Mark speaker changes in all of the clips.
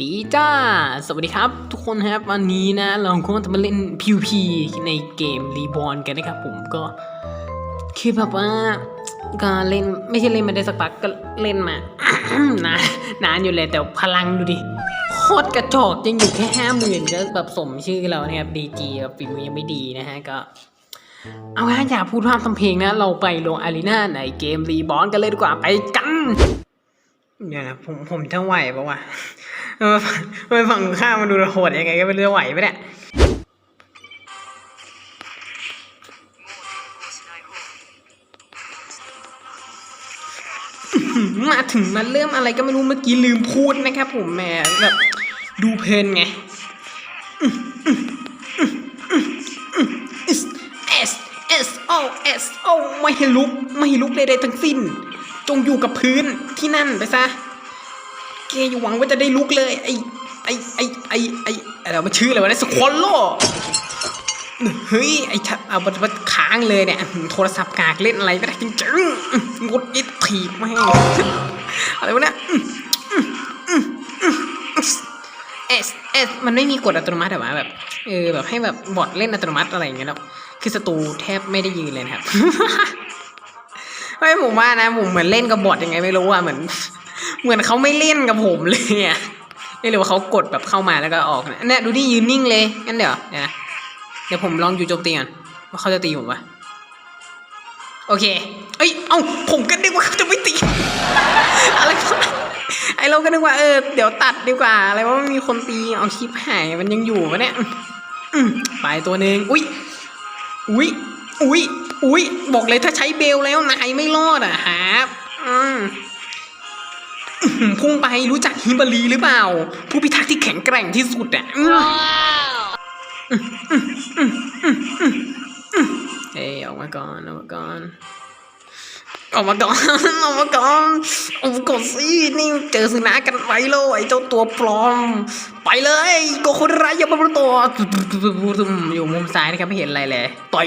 Speaker 1: ดีจ้า สวัสดีครับ ทุกคนครับ วันนี้นะ เราก็จะมาเล่น PVP ในเกมรีบอ n กันนะครับผมก็คือแบบว่าก็เล่นไม่ใช่เล่นมาได้สักพักก็เล่นมานานนานอยู่เลยแต่พลังดูดิโคตรกระจอกยังอยู่แค่ห้าหมื่นก็แบบสมชื่อเรานี่ยครับดีจีฝีมือยังไม่ดีนะฮะก็ เอาง่ายอย่าพูดพร่ำทำเพลงนะ เราไปลงอารีนาในเกมรีบอ n กันเลยดีกว่าไปกันเดี๋ยนะผมผมจะไหวปะวะ เออไปฝั่งข้ามมาดูโหดยังไงก็ไม่รู้จะไหวไปะเนี่ยอื้อหือมาถึงมันเริ่มอะไรก็ไม่รู้เมื่อกี้ลืมพูดนะครับผมแหมแบบดูเพลินไง S S O S O ไม่ให้ลุกไม่ให้ลุกใดๆทั้งสิ้น จงอยู่กับพื้นที่นั่นไปซะ แกอย่าหวังว่าจะได้ลุกเลย ไอไอไอไอไออะไรมันชื่ออะไรวะเนี่ยสควอลโลเฮ้ยไอชัดเอาบัดค้างเลยเนี่ยโทรศัพท์กากเล่นอะไรไม่ได้จริงๆงดยิดถีบไม่อะไรวะเนี่ยเอสเอสมันไม่มีกดอัตโนมัติแบบว่าแบบเออแบบให้แบบบอทเล่นอัตโนมัติอะไรอย่างเงี้ยแล้วคือศัตรูแทบไม่ได้ยืนเลยครับไม่ผมว่านะผมเหมือนเล่นกับบอทยังไงไม่รู้อะเหมือน เหมือนเขาไม่เล่นกับผมเลยอะนี่รือว่าเขากดแบบเข้ามาแล้วก็ออกเนี่ยเนี่ยดูดิยืนนิ่งเลยงั้นเดี๋ยวเดี๋ยวนะเดี๋ยวผมลองอยู่โจมตีก่อนว่าเขาจะตีผมปะโอเค เอ้ย เอ้า ผมก็นึกว่าเขาจะไม่ตี อะไรไอเราก็นึกว่าเออ เดี๋ยวตัดดีกว่า อะไรว่าไม่มีคนตี เอาคลิปหาย มันยังอยู่ปะเนี่ยไปตัวหนึ่งอุ้ย อุ้ย อุ้ย อุ้ย บอกเลยถ้าใช้เบลแล้วนายไม่รอดอะครับอืม พุ่งไปรู้จักฮิบารีหรือเปล่า ผู้พิทักษ์ที่แข็งแกร่งที่สุดอะอื้อเฮ้ยออกมาก่อนออกมาก่อนออกมาก่อนออกมาก่อนออกมาก่อนสินี่เจอสึนากันไว้เลยไอ้เจ้าตัวปลอม ไปเลยโกโคดระยาบประตัวอยู่มุมซ้ายนะครับไม่เห็นอะไรเลย ต่อย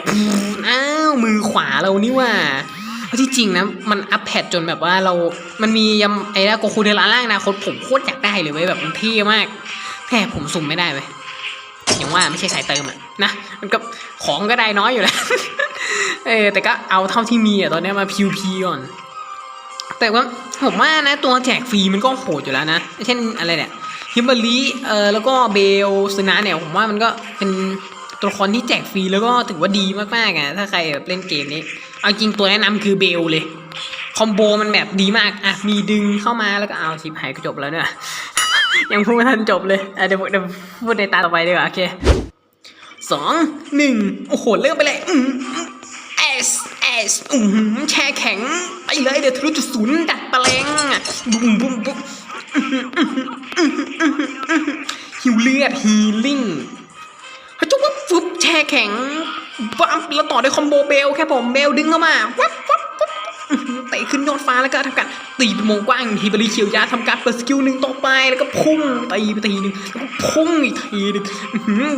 Speaker 1: อ้าวมือขวาเรานี่ว่า เอาที่จริงนะมันอัพแพดจนแบบว่าเรา มันมียำไอ้นะโกคูเดล่าล่างนะคนผมโคตรอยากได้เลยเว้ยแบบมันเท่มากแต่ผมสุ่มไม่ได้เว้ยอย่างว่าไม่ใช่สายเติมอะนะมันก็ของก็ได้น้อยอยู่แล้วเออแต่ก็เอาเท่าที่มีอะตอนนี้มาพิวพีก่อน แต่ว่าผมว่านะตัวแจกฟรีมันก็โหดอยู่แล้วนะเช่นอะไรเนี่ยฮิมเบอรีเออแล้วก็เบลซึนะเนี่ยผมว่ามันก็เป็นตัวละครที่แจกฟรีแล้วก็ถือว่าดีมากๆอะถ้าใครแบบเล่นเกมนี้ เอาจริงตัวแนะนำคือเบลเลย คอมโบมันแบบดีมาก อะ มีดึงเข้ามาแล้วก็เอาชิปหายก็จบแล้วเนี่ย ยังพูดไม่ทันจบเลยอะเดี๋ยวเดี๋ยวพูดในตาต่อไปดีกว่า โอเคสองหนึ่งโอ้โห เริ่มไปเลยอืมเอสเอสอืมแช่แข็ง ไปเลยเดี๋ยวทะลุจุดศูนย์ดัดแปลงบุ้มบุ้มบุ้มหิวเลือดฮีลิ่งจุ๊บวับฟึบแช่แข็ง ปั๊บแล้วต่อด้วยคอมโบเบลแค่ผมเบลดึงเข้ามาวับวับวับเตะขึ้นยอดฟ้าแล้วก็ทำการตีเป็นวงกว้างฮีบรีเขียวยาทำการเปิดสกิลหนึ่งต่อไปแล้วก็พุ่งตีไปทีหนึ่งแล้วก็พุ่งอีกทีหนึ่ง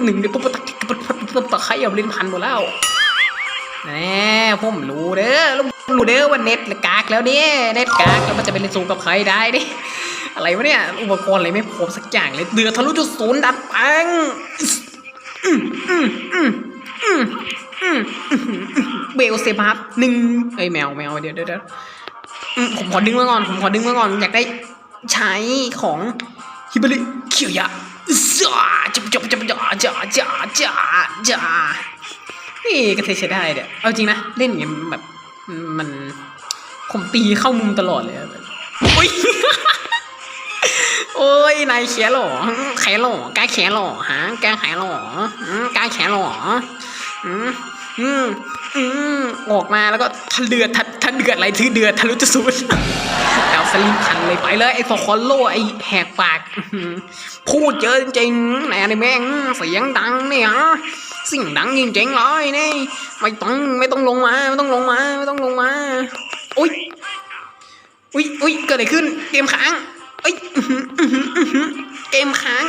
Speaker 1: หนึ่งเดี๋ยวปุ๊บปุ๊บปุ๊บปุ๊บปุ๊บปุ๊บปุ๊บใครเอาเล่นพันหมดแล้วแหมผมรู้เด้อรู้เด้อว่าเน็ตกากแล้วเนี่ยเน็ตกากแล้วมันจะไปเล่นสู้กับใครได้ดิอะไรวะเนี่ยอุปกรณ์อะไรไม่พร้อมสักอย่างเลยเดือดทะลุจุดศูนย์ดัดแปลง เบลเซบับหนึ่งเอ้ยแมวแมวเดี๋ยวเดี๋ยวผมขอดึงมาก่อนผมขอดึงมาก่อนอยากได้ใช้ของฮิบริเคียวยะจ้าจับจับจับจ้าจ้าจ้าจ้าจ้านี่ก็ใช้ได้เดี๋ยวเอาจริงนะเล่นอย่างนี้แบบมันผมตีเข้ามุมตลอดเลยแบบโอ้ยโอ้ยนายเขียหรอแขหรอกายแขหรอฮะกายแขหรออืมกายแขหรอ อืมอืมอืมออกมาแล้วก็ทะเดือดทะทะเดือดอะไรทื่อเดือดทะลุจะสุดแล้วสลิมพันเลยไปเลยไอ้ฟอคอลโลไอ้แหกปากอื้อหือพูดเยอะจริงๆไหนอะไรแม่งเสียงดังเนี่ยเสิ่งดังจริงๆเลยนี่ไม่ต้องไม่ต้องลงมาไม่ต้องลงมาไม่ต้องลงมาอุ้ยอุ้ยอุ้ยเกิดอะไรขึ้นเกมค้างเอ้ยอื้อหืออื้อหืออื้อหือเกมค้าง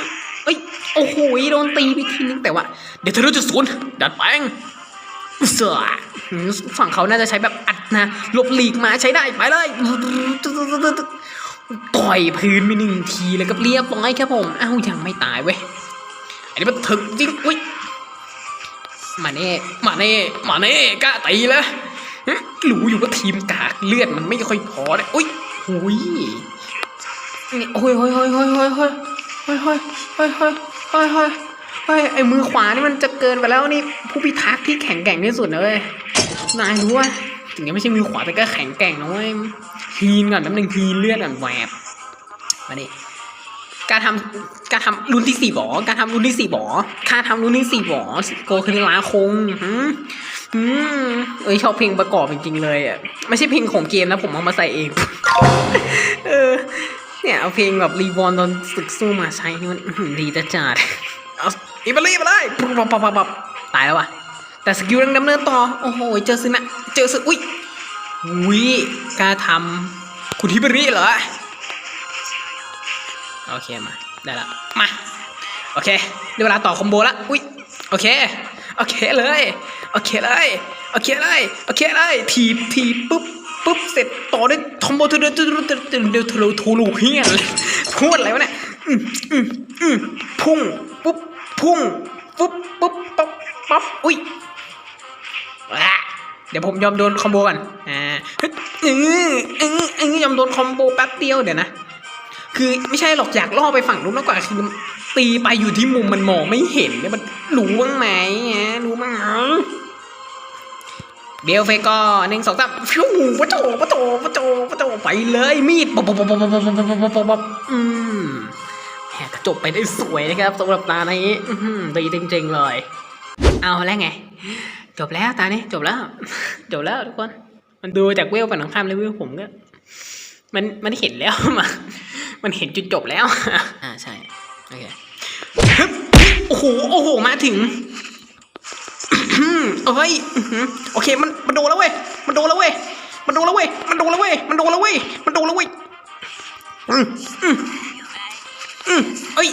Speaker 1: เอ้ยโอ้โหโดนตีไปทีนึงแต่ว่า เดี๋ยวเธอรู้จะศูนย์ดัดแปลงเสือฝั่งเขาน่าจะใช้แบบอัดนะหลบหลีกมาใช้ได้ไปเลยต่อยพื้นไปหนึ่งทีแล้วก็เรียบร้อยครับผมอ้าวยังไม่ตายเว้ยอันนี้มันถึกจริงอุ้ยมาเน่มาเน่มาเน่กล้าตีแล้วรู้อยู่ว่าทีมกากเลือดมันไม่ค่อยพอเลยอุ้ยหุยโอ้ยโอ้ยโอ้ยโอ้ยโอ้ย เฮ้ยเฮ้ยเฮ้ยเฮ้ยเฮ้ยเฮ้ไอมือขวานี่มันจะเกินไปแล้วนี่ผู้พิทักษ์ที่แข็งแกร่งที่สุดเลยนายรู้ว่าถึงจะไม่ใช่มือขวาแต่ก็แข็งแกร่งนะเว้ยฮีนก่อนน้ำหนึ่งฮีเลือดก่อนแหวบมาดิการทำการทำรุ่นที่สี่บอการทำรุ่นที่สี่บอการทำรุ่นที่สี่บอโกคือล้าคงฮึมอืเอ้ยชอบเพลงประกอบจริงๆเลยอะไม่ใช่เพลงของเกมนะผมเอามาใส่เอง เออ เนี่ยเอาเพลงแบบรีบอลตอนศึกสู้มาใช้นี่มันอื้อหือดีจัดจัดเอาอีบารีไปเลยปับปับปับปับตายแล้วว่ะแต่สกิลยังดำเนินต่อ โอ้โห เจอซึนะเจอซึอุ้ยวิกล้าทำคุณทิบริเหรอ โอเคมา ได้ละมา โอเคได้เวลาต่อคอมโบละอุ้ยโอเค โอเคเลย โอเคเลย โอเคเลย โอเคเลย ทีบทีบปุ๊บ ปุ๊บเสร็จต่อด้วยคอมโบทูเดทูเดทูเดทูเดทูลูเฮียนพูดอะไรวะเนี่ยอืมอืมอืมพุ่งปุ๊บพุ่งปุ๊บปุ๊บปั๊บปั๊บอุ้ยเดี๋ยวผมยอมโดนคอมโบก่อนอ่าเฮ้ยเออเออเอยอมโดนคอมโบแป๊บเดียวเดี๋ยวนะคือไม่ใช่หรอกอยากล่อไปฝั่งนู้นมากกว่าคือตีไปอยู่ที่มุมมันมองไม่เห็นเนี่ยมันรู้บ้างไหมฮะรู้บ้าง เบลเฟก่อหนึ่งสองสามฟิวปะโถปะโถปะโถปะโถไปเลยมีดปบปบปบปบปบปบอืมแหกจบไปได้สวยนะครับสำหรับตาในนี้ดีจริงๆเลย เอาแล้วไง จบแล้วตานี้จบแล้ว จบแล้วทุกคน มันดูจากเวลฝั่งตรงข้ามเลยเวลผมก็ มันมันเห็นแล้วมามันเห็นจุดจบแล้ว อ่าใช่ โอเคโอ้โหโอ้โหมาถึง เอ้ยโอเคมันมันโดนแล้วเว้ยมันโดนแล้วเว้ยมันโดนแล้วเว้ยมันโดนแล้วเว้ยมันโดนแล้วเว้ยมันโดนแล้วเว้ยอืมอืมอืมเอ้ย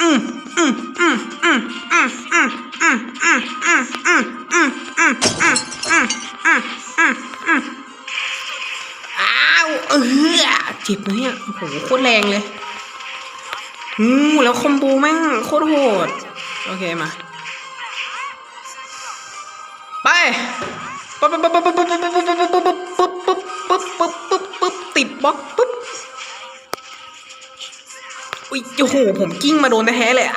Speaker 1: อืมอืมอืมอืมอืมอืมอืมอืมอืมอืมอืมอืมอืมอืมอืมอืมอืมอ้าวเออเจ็บนะเนี่ยโอ้โหโคตรแรงเลยหูแล้วคอมโบแม่งโคตรโหดโอเคมา ไปปั๊บปั๊บปั๊บปั๊บปั๊บปั๊บปั๊บปั๊บปั๊บปั๊บปั๊บปั๊บปั๊บปั๊บติดบล็อกปุ๊บอุ้ยโอ้โหผมกิ้งมาโดนแท้เลยอะ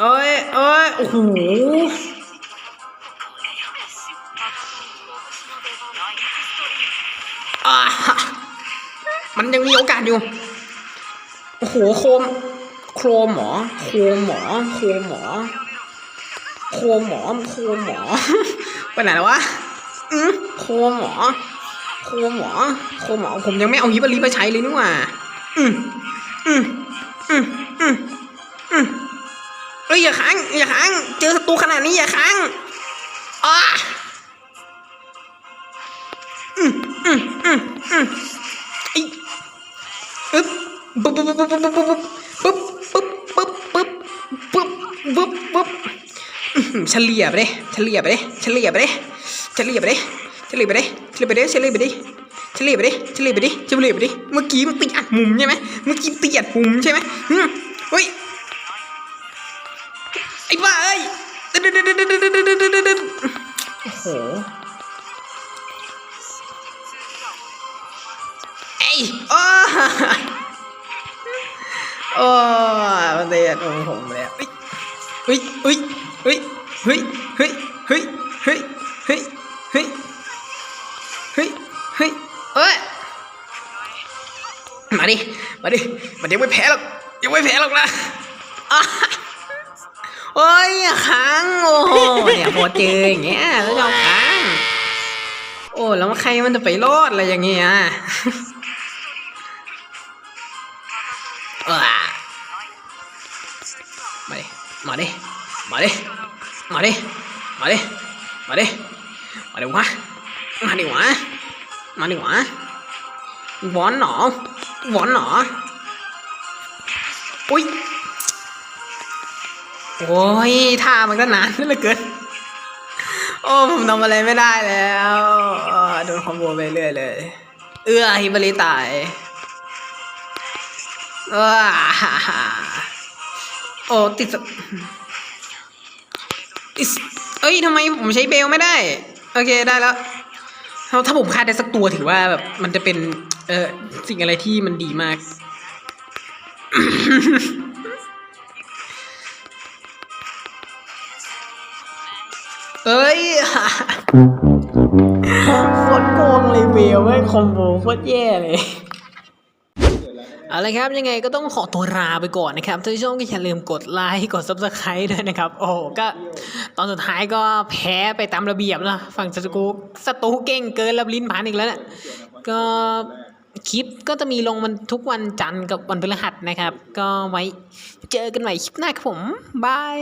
Speaker 1: เอ้ยเอ้ยโอ้โหมันยังมีโอกาสอยู่ โอ้โหโคม รมหมอโคมหมอโคมหมอโคมหมอโคมหมอไปไหนแล้ววะอือโคมหมอโคมหมอโคมหมอผมยังไม่เอาฮิบาริมาใช้เลยนี่ว่าอืมอืมอืมอืมอืมเฮ้ยอย่าค้างอย่าค้างเจอศัตรูขนาดนี้อย่าค้างอ้าอืมอืมอืมอืมไอ้อึ๊บปุ๊บปุ๊บปุ๊บปุ๊บปุ๊บปุ๊บ ปุ๊บปุ๊บเฉลี่ยไปเลยเฉลี่ยไปเลยเฉลี่ยไปเลยเฉลี่ยไปเลยเฉลี่ยไปเลยเฉลี่ยไปเลยเฉลี่ยไปเลยเฉลี่ยไปดิเฉลี่ยไปดิเฉลี่ยไปดิ เมื่อกี้มันตีอัดมุมใช่ไหมเมื่อกี้ตีอัดมุมใช่ไหมเฮ้ย ไอ้บ้าเอ้ยโอ้โหเอ้ยอ้โอ้มันเตียดของผม เฮ้ยเฮ้ยเฮ้ยเฮ้ยเฮ้ยเฮ้ยเฮ้ยเฮ้ยเฮ้ยเฮ้ยเฮ้เอ้ยมาดิมาดิมันยังไม่แพ้หรอกยังไม่แพ้หรอกนะอะโอ้ยค้างโอ้โหเนี่ยพอเจออย่างเงี้ยแล้วจะเอาค้างโอ้แล้วใครมันจะไปรอดอะไรอย่างเงี้ยมาดิมาดิ มาดิ มาดิ มาดิ มาดิ มาดิวะ มาดิวะ มาดิวะวอนหนอวอนหนออุ้ย โอ้ยท่ามันก็นานเหลือเกิน โอ้ผมทำอะไรไม่ได้แล้วโดนคอมโบไปเรื่อยเลย เอื้อฮิบาริตายเออโอ้ติดสติดส เอ้ยทำไมผมใช้เบลไม่ได้ โอเคได้แล้วถ้าถ้าผมฆ่าได้สักตัวถือว่าแบบมันจะเป็นเออสิ่งอะไรที่มันดีมาก เอ้ยโคตรโกงเลยเบลแม่งคอมโบโคตรแย่เลย เอาละครับยังไงก็ต้องขอตัวลาไปก่อนนะครับท่านผู้ชมก็อย่าลืมกดไลค์กด subscribe ด้วยนะครับ โอ้โหก็ตอนสุดท้ายก็แพ้ไปตามระเบียบนะฝั่งสตูสตูเก่งเกินรับลิ้นผ่านอีกแล้วเนี่ยก็คลิปก็จะมีลงมันทุกวันจันทร์กับวันพฤหัสนะครับ ก็ไว้เจอกันใหม่คลิปหน้าครับผมบาย